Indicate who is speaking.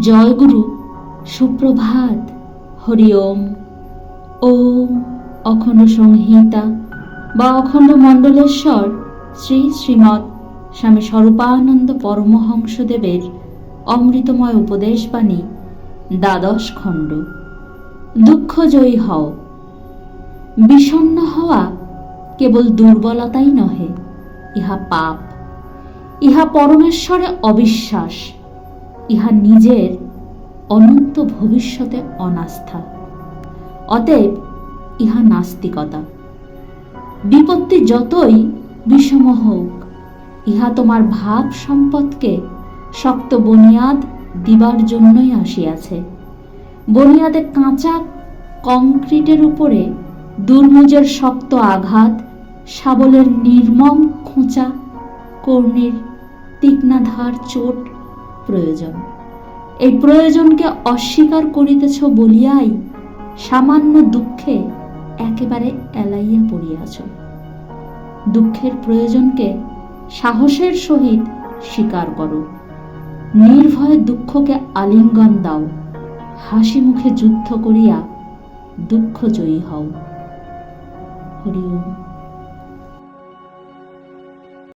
Speaker 1: জয়গুরু, সুপ্রভাত। হরি ওম। ওম অখণ্ড সংহিতা বা অখণ্ড মণ্ডলেশ্বর শ্রী শ্রীমৎ স্বামী স্বরূপানন্দ পরমহংসদেবের অমৃতময় উপদেশবাণী, দ্বাদশ খণ্ড। দুঃখ জয়ী হও। বিষণ্ণ হওয়া কেবল দুর্বলতাই নহে, ইহা পাপ। ইহা পরমেশ্বরে অবিশ্বাস। ইহা নিজের অনন্ত ভবিষ্যতে অনাস্থা। অতএব ইহা নাস্তিকতা। বিপত্তি যতই বিষম হোক, ইহা তোমার ভাব সম্পদকে শক্ত বুনিয়াদ দিবার জন্যই আসিয়াছে। বুনিয়াদে কাঁচা কংক্রিটের উপরে দুর্মুজের শক্ত আঘাত, শাবলের নির্মম খোঁচা কর্ণের তীক্ষ্ণাধার চোট প্রয়োজন। এই প্রয়োজনকে অস্বীকার করিতেছ বলিয়াই সামান্য দুঃখে একেবারে এলাইয়া পড়িয়াছ। দুঃখের প্রয়োজনকে সাহসের সহিত স্বীকার করো। নির্ভয়ে দুঃখকে আলিঙ্গন দাও। হাসি মুখে যুদ্ধ করিয়া দুঃখ জয়ী হও। হরি ওম।